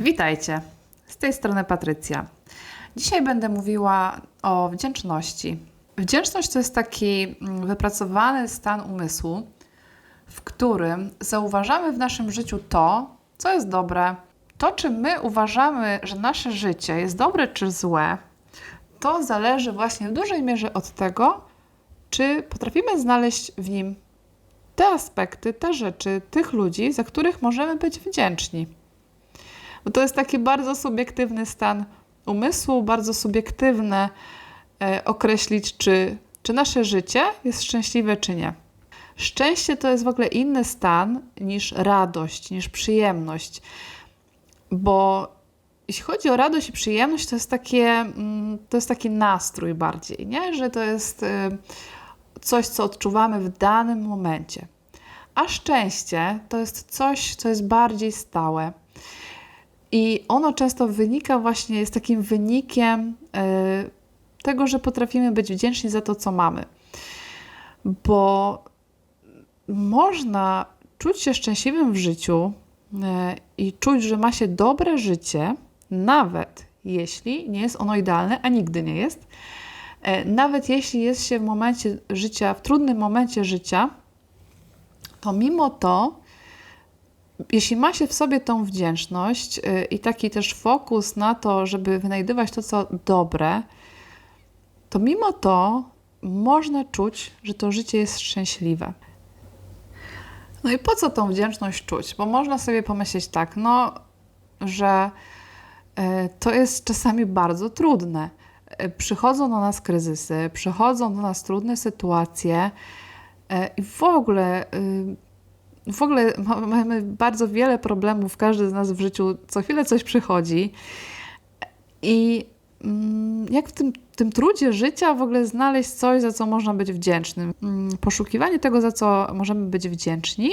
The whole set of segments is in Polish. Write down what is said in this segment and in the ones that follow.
Witajcie, z tej strony Patrycja. Dzisiaj będę mówiła o wdzięczności. Wdzięczność to jest taki mm, wypracowany stan umysłu, w którym zauważamy w naszym życiu to, co jest dobre. To, czy my uważamy, że nasze życie jest dobre czy złe, to zależy właśnie w dużej mierze od tego, czy potrafimy znaleźć w nim te aspekty, te rzeczy, tych ludzi, za których możemy być wdzięczni. Bo to jest taki bardzo subiektywny stan umysłu, bardzo subiektywne e, określić, czy, czy nasze życie jest szczęśliwe, czy nie. Szczęście to jest w ogóle inny stan niż radość, niż przyjemność, bo jeśli chodzi o radość i przyjemność, to jest, takie, mm, to jest taki nastrój bardziej, nie? że to jest e, coś, co odczuwamy w danym momencie. A szczęście to jest coś, co jest bardziej stałe. I ono często wynika właśnie, jest takim wynikiem e, tego, że potrafimy być wdzięczni za to, co mamy. Bo można czuć się szczęśliwym w życiu e, i czuć, że ma się dobre życie, nawet jeśli nie jest ono idealne, a nigdy nie jest. E, nawet jeśli jest się w momencie życia, w trudnym momencie życia, to mimo to, jeśli ma się w sobie tą wdzięczność y, i taki też fokus na to, żeby wynajdywać to, co dobre, to mimo to można czuć, że to życie jest szczęśliwe. No i po co tą wdzięczność czuć? Bo można sobie pomyśleć tak, no, że y, to jest czasami bardzo trudne. Y, przychodzą do nas kryzysy, przychodzą do nas trudne sytuacje i w ogóle w ogóle mamy bardzo wiele problemów, każdy z nas w życiu co chwilę coś przychodzi. I mm, jak w tym, tym trudzie życia w ogóle znaleźć coś, za co można być wdzięcznym? Mm, poszukiwanie tego, za co możemy być wdzięczni,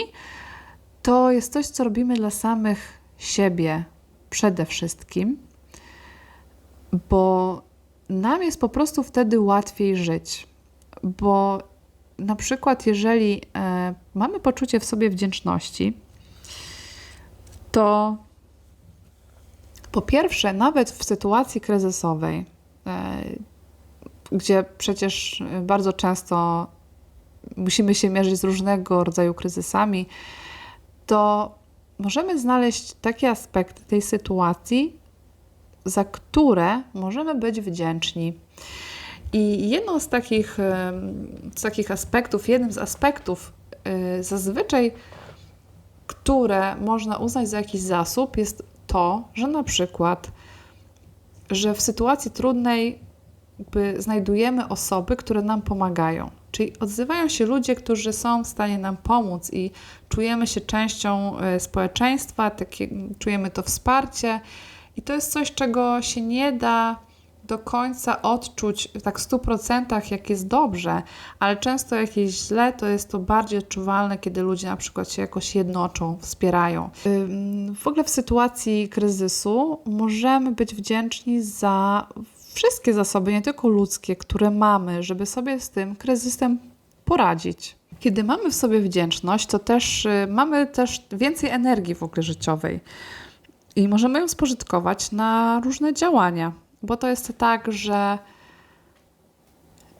to jest coś, co robimy dla samych siebie przede wszystkim, bo nam jest po prostu wtedy łatwiej żyć. Bo na przykład, jeżeli e, mamy poczucie w sobie wdzięczności, to po pierwsze, nawet w sytuacji kryzysowej, e, gdzie przecież bardzo często musimy się mierzyć z różnego rodzaju kryzysami, to możemy znaleźć takie aspekty tej sytuacji, za które możemy być wdzięczni. I jedną z takich, z takich aspektów, jednym z aspektów y, zazwyczaj, które można uznać za jakiś zasób, jest to, że na przykład, że w sytuacji trudnej znajdujemy osoby, które nam pomagają. Czyli odzywają się ludzie, którzy są w stanie nam pomóc i czujemy się częścią y, społeczeństwa, takie, czujemy to wsparcie. I to jest coś, czego się nie da do końca odczuć tak w 100% jak jest dobrze, ale często jak jest źle, to jest to bardziej odczuwalne, kiedy ludzie na przykład się jakoś jednoczą, wspierają. W ogóle w sytuacji kryzysu możemy być wdzięczni za wszystkie zasoby, nie tylko ludzkie, które mamy, żeby sobie z tym kryzysem poradzić. Kiedy mamy w sobie wdzięczność, to też y, mamy też więcej energii w ogóle życiowej i możemy ją spożytkować na różne działania. Bo to jest tak, że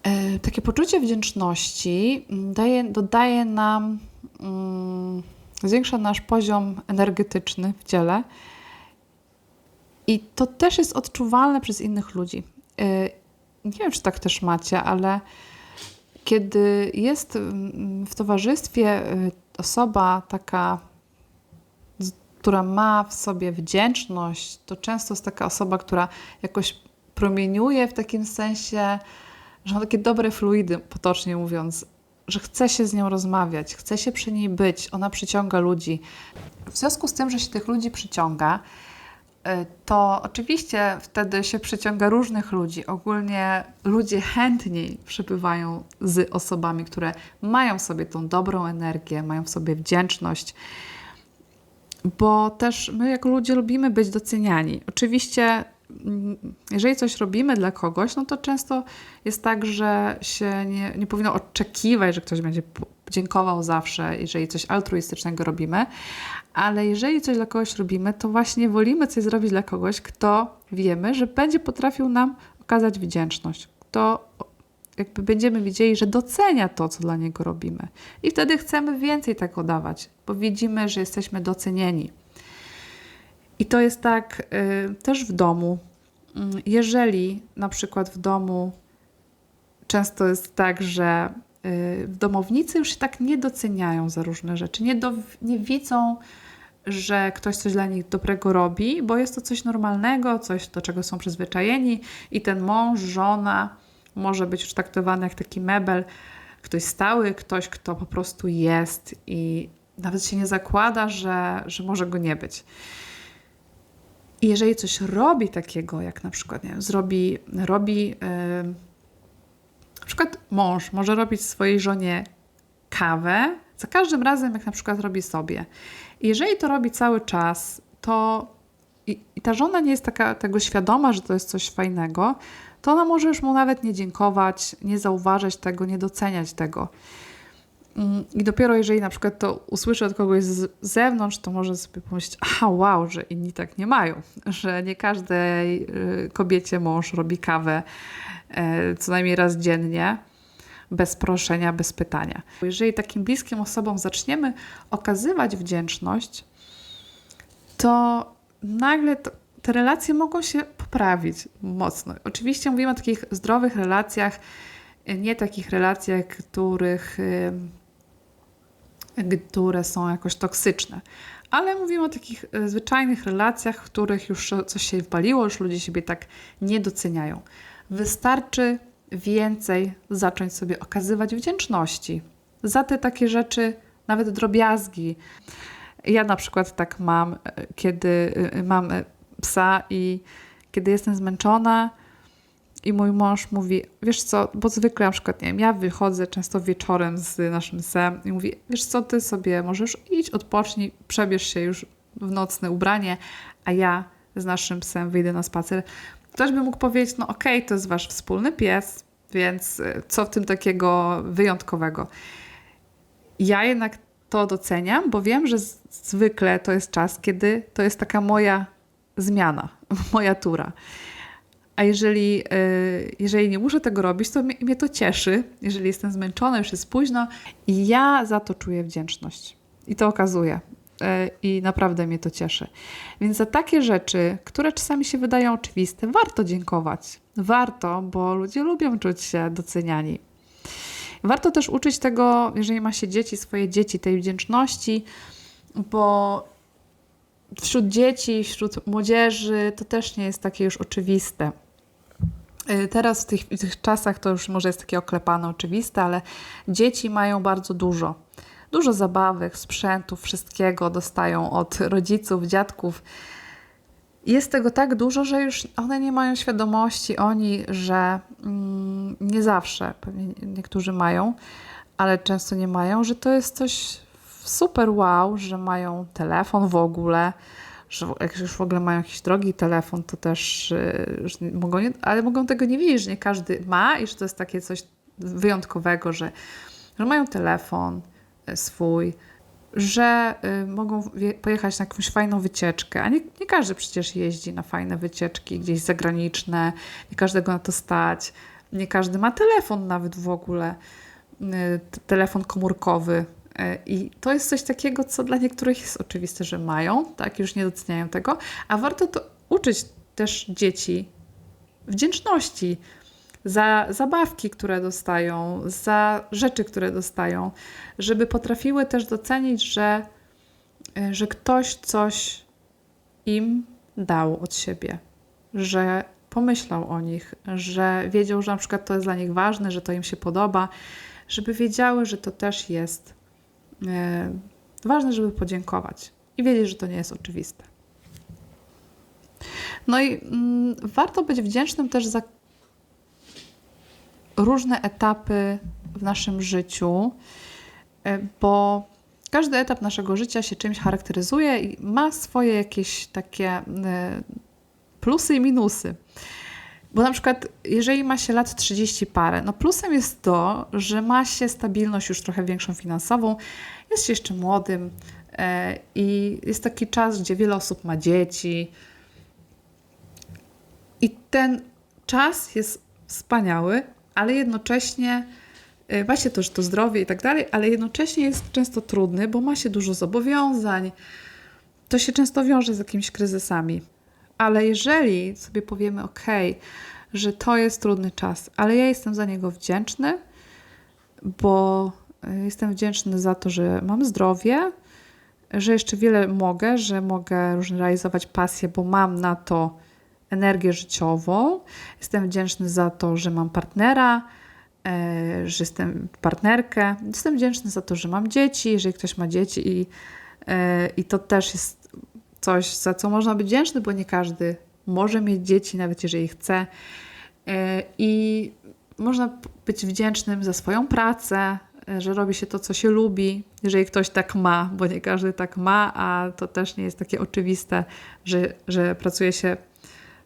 e, takie poczucie wdzięczności daje, dodaje nam, mm, zwiększa nasz poziom energetyczny w ciele. I to też jest odczuwalne przez innych ludzi. E, nie wiem, czy tak też macie, ale kiedy jest w towarzystwie e, osoba taka która ma w sobie wdzięczność, to często jest taka osoba, która jakoś promieniuje w takim sensie, że ma takie dobre fluidy, potocznie mówiąc, że chce się z nią rozmawiać, chce się przy niej być, ona przyciąga ludzi. W związku z tym, że się tych ludzi przyciąga, y, to oczywiście wtedy się przyciąga różnych ludzi. Ogólnie ludzie chętniej przybywają z osobami, które mają w sobie tą dobrą energię, mają w sobie wdzięczność bo też my jako ludzie lubimy być doceniani. Oczywiście, mm, jeżeli coś robimy dla kogoś, no to często jest tak, że się nie, nie powinno oczekiwać, że ktoś będzie dziękował zawsze, jeżeli coś altruistycznego robimy, ale jeżeli coś dla kogoś robimy, to właśnie wolimy coś zrobić dla kogoś, kto wiemy, że będzie potrafił nam okazać wdzięczność, kto jakby będziemy widzieli, że docenia to, co dla niego robimy. I wtedy chcemy więcej tego dawać, bo widzimy, że jesteśmy docenieni. I to jest tak y, też w domu. Y, jeżeli na przykład w domu często jest tak, że y, domownicy już się tak nie doceniają za różne rzeczy, nie, do, nie widzą, że ktoś coś dla nich dobrego robi, bo jest to coś normalnego, coś, do czego są przyzwyczajeni i ten mąż, żona może być już traktowany jak taki mebel, ktoś stały, ktoś, kto po prostu jest i nawet się nie zakłada, że, że może go nie być. I jeżeli coś robi takiego, jak na przykład, nie wiem, zrobi, robi yy, na przykład mąż może robić swojej żonie kawę za każdym razem, jak na przykład robi sobie. I jeżeli to robi cały czas, to i, i ta żona nie jest taka, tego świadoma, że to jest coś fajnego, to ona może już mu nawet nie dziękować, nie zauważać tego, nie doceniać tego. Mm, I dopiero jeżeli na przykład to usłyszy od kogoś z zewnątrz, to może sobie pomyśleć, aha, wow, że inni tak nie mają, że nie każdej y, kobiecie mąż robi kawę e, co najmniej raz dziennie, bez proszenia, bez pytania. Jeżeli takim bliskim osobom zaczniemy okazywać wdzięczność, to nagle to, te relacje mogą się poprawić mocno. Oczywiście mówimy o takich zdrowych relacjach, nie takich relacjach, których, które są jakoś toksyczne. Ale mówimy o takich e, zwyczajnych relacjach, w których już coś się wpaliło, już ludzie siebie tak nie doceniają. Wystarczy więcej zacząć sobie okazywać wdzięczności za te takie rzeczy, nawet drobiazgi. Ja na przykład tak mam, e, kiedy e, mam psa i kiedy jestem zmęczona i mój mąż mówi, wiesz co, bo zwykle na przykład, nie wiem, ja wychodzę często wieczorem z naszym psem i mówi, wiesz co, ty sobie możesz iść, odpocznij, przebierz się już w nocne ubranie, a ja z naszym psem wyjdę na spacer. Ktoś by mógł powiedzieć, no okej, okay, to jest wasz wspólny pies, więc y, co w tym takiego wyjątkowego? Ja jednak to doceniam, bo wiem, że zwykle to jest czas, kiedy to jest taka moja zmiana, moja tura. A jeżeli, e, jeżeli nie muszę tego robić, to mnie, to cieszy. Jeżeli jestem zmęczona, już jest późno i ja za to czuję wdzięczność. I to okazuje. E, I naprawdę mnie to cieszy. Więc za takie rzeczy, które czasami się wydają oczywiste, warto dziękować. Warto, bo ludzie lubią czuć się doceniani. Warto też uczyć tego, jeżeli ma się dzieci, swoje dzieci, tej wdzięczności, bo wśród dzieci, wśród młodzieży to też nie jest takie już oczywiste. Y, teraz w tych, w tych, czasach to już może jest takie oklepane, oczywiste, ale dzieci mają bardzo dużo. Dużo zabawek, sprzętów, wszystkiego dostają od rodziców, dziadków. Jest tego tak dużo, że już one nie mają świadomości, oni, że mm, nie zawsze, pewnie niektórzy mają, ale często nie mają, że to jest coś super wow, że mają telefon w ogóle, że jak już w ogóle mają jakiś drogi telefon, to też y, mogą, nie, ale mogą tego nie wiedzieć, że nie każdy ma i że to jest takie coś wyjątkowego, że, że mają telefon y, swój, że y, mogą pojechać na jakąś fajną wycieczkę, a nie, nie każdy przecież jeździ na fajne wycieczki gdzieś zagraniczne, nie każdego na to stać, nie każdy ma telefon nawet w ogóle, telefon komórkowy, I to jest coś takiego, co dla niektórych jest oczywiste, że mają, tak, już nie doceniają tego, a warto to uczyć też dzieci wdzięczności za zabawki, które dostają, za rzeczy, które dostają, żeby potrafiły też docenić, że, e, że ktoś coś im dał od siebie, że pomyślał o nich, że wiedział, że na przykład to jest dla nich ważne, że to im się podoba, żeby wiedziały, że to też jest E, ważne, żeby podziękować i wiedzieć, że to nie jest oczywiste. No i mm, warto być wdzięcznym też za różne etapy w naszym życiu, e, bo każdy etap naszego życia się czymś charakteryzuje i ma swoje jakieś takie e, plusy i minusy. Bo na przykład, jeżeli ma się lat 30 parę, no plusem jest to, że ma się stabilność już trochę większą finansową, jest się jeszcze młodym e, i jest taki czas, gdzie wiele osób ma dzieci. I ten czas jest wspaniały, ale jednocześnie e, ma się też to zdrowie i tak dalej, ale jednocześnie jest często trudny, bo ma się dużo zobowiązań. To się często wiąże z jakimiś kryzysami. Ale jeżeli sobie powiemy, ok, że to jest trudny czas, ale ja jestem za niego wdzięczny, bo e, jestem wdzięczny za to, że mam zdrowie, że jeszcze wiele mogę, że mogę różnie realizować pasję, bo mam na to energię życiową. Jestem wdzięczny za to, że mam partnera, e, że jestem partnerkę. Jestem wdzięczny za to, że mam dzieci, jeżeli ktoś ma dzieci i, e, i to też jest coś, za co można być wdzięczny, bo nie każdy może mieć dzieci, nawet jeżeli chce. E, I można być wdzięcznym za swoją pracę, e, że robi się to, co się lubi, jeżeli ktoś tak ma, bo nie każdy tak ma, a to też nie jest takie oczywiste, że, że pracuje się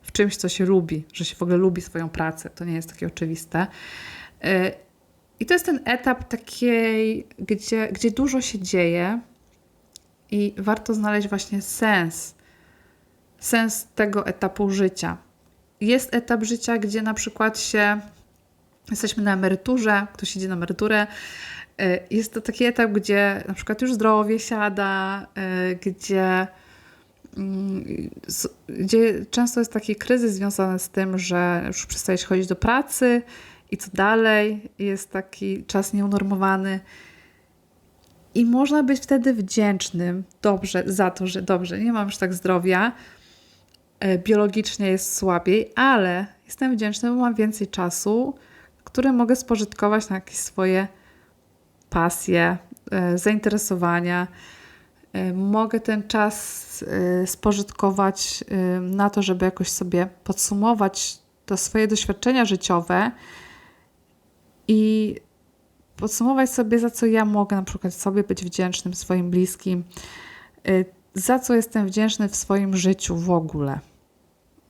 w czymś, co się lubi, że się w ogóle lubi swoją pracę. To nie jest takie oczywiste. E, I to jest ten etap takiej, gdzie, gdzie dużo się dzieje, i warto znaleźć właśnie sens, sens tego etapu życia. Jest etap życia, gdzie na przykład się jesteśmy na emeryturze, ktoś idzie na emeryturę. Y, jest to taki etap, gdzie na przykład już zdrowie siada, y, gdzie, mm, gdzie często jest taki kryzys związany z tym, że już przestajesz chodzić do pracy i co dalej. Jest taki czas nieunormowany. I można być wtedy wdzięcznym dobrze za to, że dobrze, nie mam już tak zdrowia, e, biologicznie jest słabiej, ale jestem wdzięczny, bo mam więcej czasu, który mogę spożytkować na jakieś swoje pasje, e, zainteresowania. E, mogę ten czas spożytkować na to, żeby jakoś sobie podsumować to swoje doświadczenia życiowe i podsumować sobie, za co ja mogę na przykład sobie być wdzięcznym swoim bliskim, y, za co jestem wdzięczny w swoim życiu w ogóle.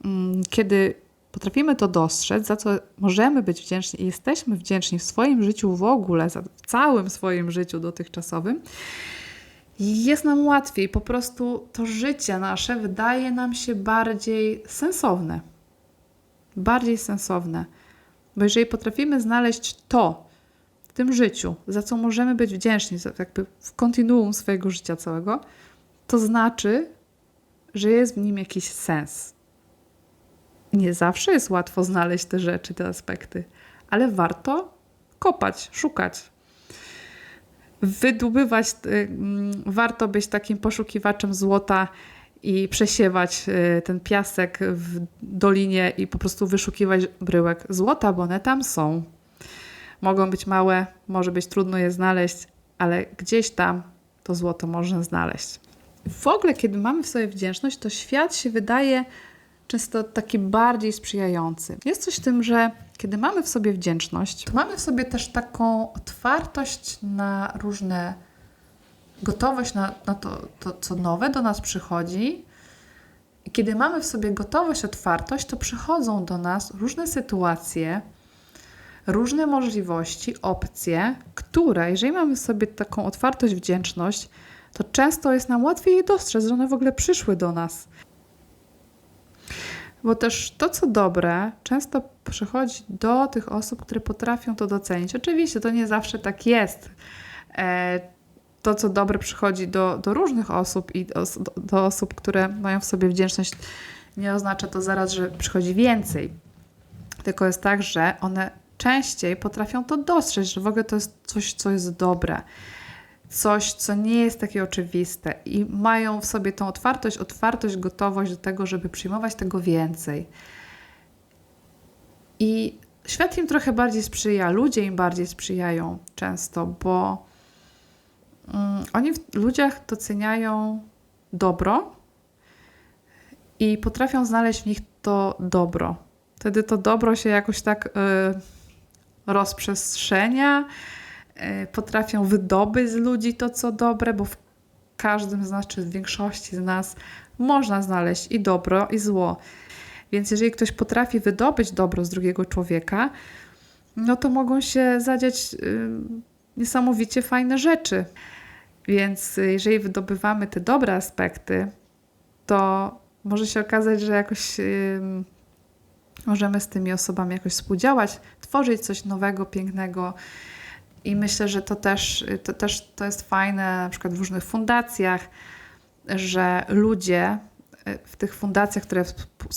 Mm, kiedy potrafimy to dostrzec, za co możemy być wdzięczni i jesteśmy wdzięczni w swoim życiu w ogóle, w całym swoim życiu dotychczasowym, jest nam łatwiej. Po prostu to życie nasze wydaje nam się bardziej sensowne. Bardziej sensowne. Bo jeżeli potrafimy znaleźć to, tym życiu, za co możemy być wdzięczni, jakby w kontinuum swojego życia całego, to znaczy, że jest w nim jakiś sens. Nie zawsze jest łatwo znaleźć te rzeczy, te aspekty, ale warto kopać, szukać. Wydobywać, y, mm, warto być takim poszukiwaczem złota i przesiewać y, ten piasek w dolinie i po prostu wyszukiwać bryłek złota, bo one tam są mogą być małe, może być trudno je znaleźć, ale gdzieś tam to złoto można znaleźć. W ogóle, kiedy mamy w sobie wdzięczność, to świat się wydaje często taki bardziej sprzyjający. Jest coś w tym, że kiedy mamy w sobie wdzięczność, to mamy w sobie też taką otwartość na różne, gotowość na, na to, to, co nowe do nas przychodzi. I kiedy mamy w sobie gotowość, otwartość, to przychodzą do nas różne sytuacje, różne możliwości, opcje, które, jeżeli mamy sobie taką otwartość, wdzięczność, to często jest nam łatwiej je dostrzec, że one w ogóle przyszły do nas. Bo też to, co dobre, często przychodzi do tych osób, które potrafią to docenić. Oczywiście to nie zawsze tak jest. E, to, co dobre, przychodzi do, do różnych osób i do, do osób, które mają w sobie wdzięczność, nie oznacza to zaraz, że przychodzi więcej. Tylko jest tak, że one częściej potrafią to dostrzec, że w ogóle to jest coś, co jest dobre, coś, co nie jest takie oczywiste i mają w sobie tą otwartość, otwartość, gotowość do tego, żeby przyjmować tego więcej. I świat im trochę bardziej sprzyja, ludzie im bardziej sprzyjają często, bo um, oni w ludziach doceniają dobro i potrafią znaleźć w nich to dobro. Wtedy to dobro się jakoś tak. Yy, rozprzestrzenia, e, potrafią wydobyć z ludzi to, co dobre, bo w każdym z nas, czy w większości z nas, można znaleźć i dobro, i zło. Więc jeżeli ktoś potrafi wydobyć dobro z drugiego człowieka, no to mogą się zadziać y, niesamowicie fajne rzeczy. Więc jeżeli wydobywamy te dobre aspekty, to może się okazać, że jakoś y, możemy z tymi osobami jakoś współdziałać, tworzyć coś nowego, pięknego. I myślę, że to też, to też to jest fajne, na przykład w różnych fundacjach, że ludzie w tych fundacjach, które,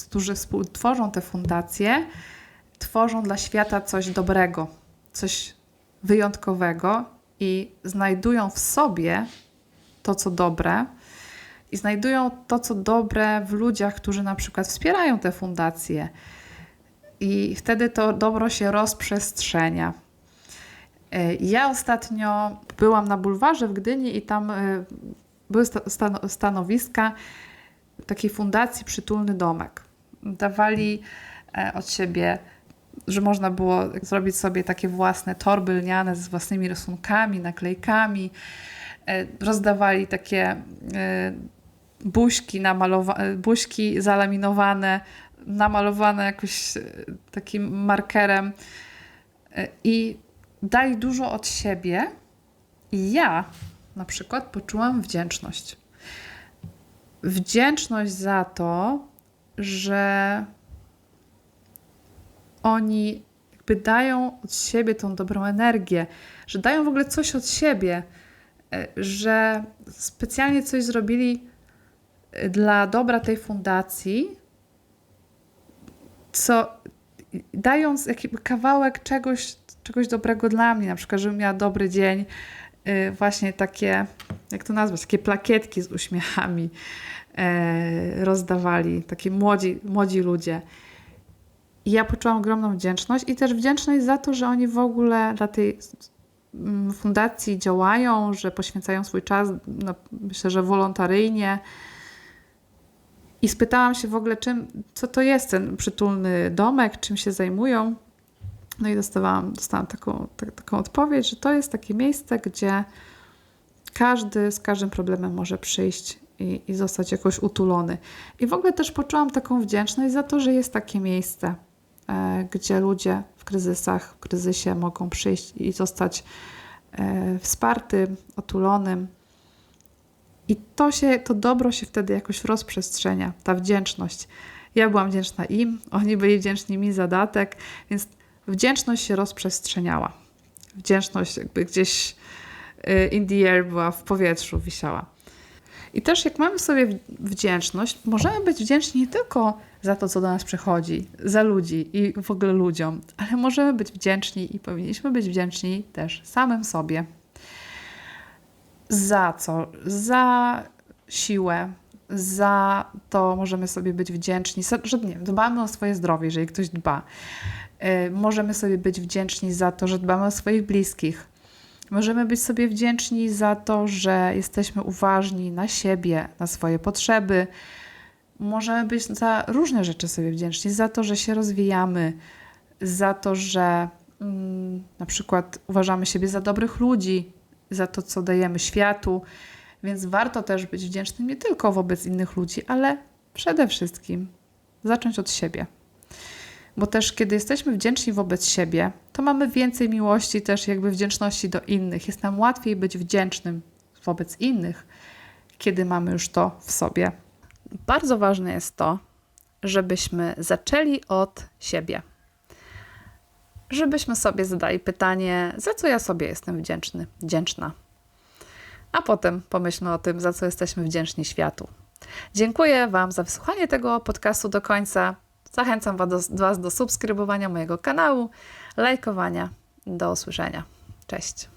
którzy współtworzą te fundacje, tworzą dla świata coś dobrego, coś wyjątkowego i znajdują w sobie to, co dobre, i znajdują to, co dobre w ludziach, którzy na przykład wspierają te fundacje. I wtedy to dobro się rozprzestrzenia. E, ja ostatnio byłam na bulwarze w Gdyni i tam e, były stanowiska takiej fundacji Przytulny Domek. Dawali e, od siebie, że można było zrobić sobie takie własne torby lniane z własnymi rysunkami, naklejkami. Rozdawali takie buźki, namalowa- buźki zalaminowane, namalowane jakoś e, takim markerem e, i dali dużo od siebie. I ja na przykład poczułam wdzięczność. Wdzięczność za to, że oni jakby dają od siebie tą dobrą energię, że dają w ogóle coś od siebie, e, że specjalnie coś zrobili dla dobra tej fundacji, co dając jakiś kawałek czegoś, czegoś dobrego dla mnie, na przykład, żebym miała dobry dzień, y, właśnie takie, jak to nazwać, takie plakietki z uśmiechami e, rozdawali, takie młodzi, młodzi ludzie. I ja poczułam ogromną wdzięczność i też wdzięczność za to, że oni w ogóle dla tej mm, fundacji działają, że poświęcają swój czas, no, myślę, że wolontaryjnie, i spytałam się w ogóle, czym, co to jest ten przytulny domek, czym się zajmują. No i dostawałam, dostałam taką, tak, taką odpowiedź, że to jest takie miejsce, gdzie każdy z każdym problemem może przyjść i, i zostać jakoś utulony. I w ogóle też poczułam taką wdzięczność za to, że jest takie miejsce, e, gdzie ludzie w kryzysach, w kryzysie mogą przyjść i zostać e, wspartym, otulonym, i to się, to dobro się wtedy jakoś rozprzestrzenia, ta wdzięczność. Ja byłam wdzięczna im, oni byli wdzięczni mi za datek, więc wdzięczność się rozprzestrzeniała. Wdzięczność jakby gdzieś y, in the air była, w powietrzu wisiała. I też jak mamy sobie wdzięczność, możemy być wdzięczni nie tylko za to, co do nas przychodzi, za ludzi i w ogóle ludziom, ale możemy być wdzięczni i powinniśmy być wdzięczni też samym sobie. Za co? Za siłę, za to możemy sobie być wdzięczni, że nie dbamy o swoje zdrowie, jeżeli ktoś dba. Y, możemy sobie być wdzięczni za to, że dbamy o swoich bliskich. Możemy być sobie wdzięczni za to, że jesteśmy uważni na siebie, na swoje potrzeby. Możemy być za różne rzeczy sobie wdzięczni, za to, że się rozwijamy, za to, że mm, na przykład uważamy siebie za dobrych ludzi, za to, co dajemy światu. Więc warto też być wdzięcznym nie tylko wobec innych ludzi, ale przede wszystkim zacząć od siebie. Bo też, kiedy jesteśmy wdzięczni wobec siebie, to mamy więcej miłości, też jakby wdzięczności do innych. Jest nam łatwiej być wdzięcznym wobec innych, kiedy mamy już to w sobie. Bardzo ważne jest to, żebyśmy zaczęli od siebie żebyśmy sobie zadali pytanie, za co ja sobie jestem wdzięczny, wdzięczna. A potem pomyślmy o tym, za co jesteśmy wdzięczni światu. Dziękuję Wam za wysłuchanie tego podcastu do końca. Zachęcam Was do, Was do subskrybowania mojego kanału, lajkowania. Do usłyszenia. Cześć.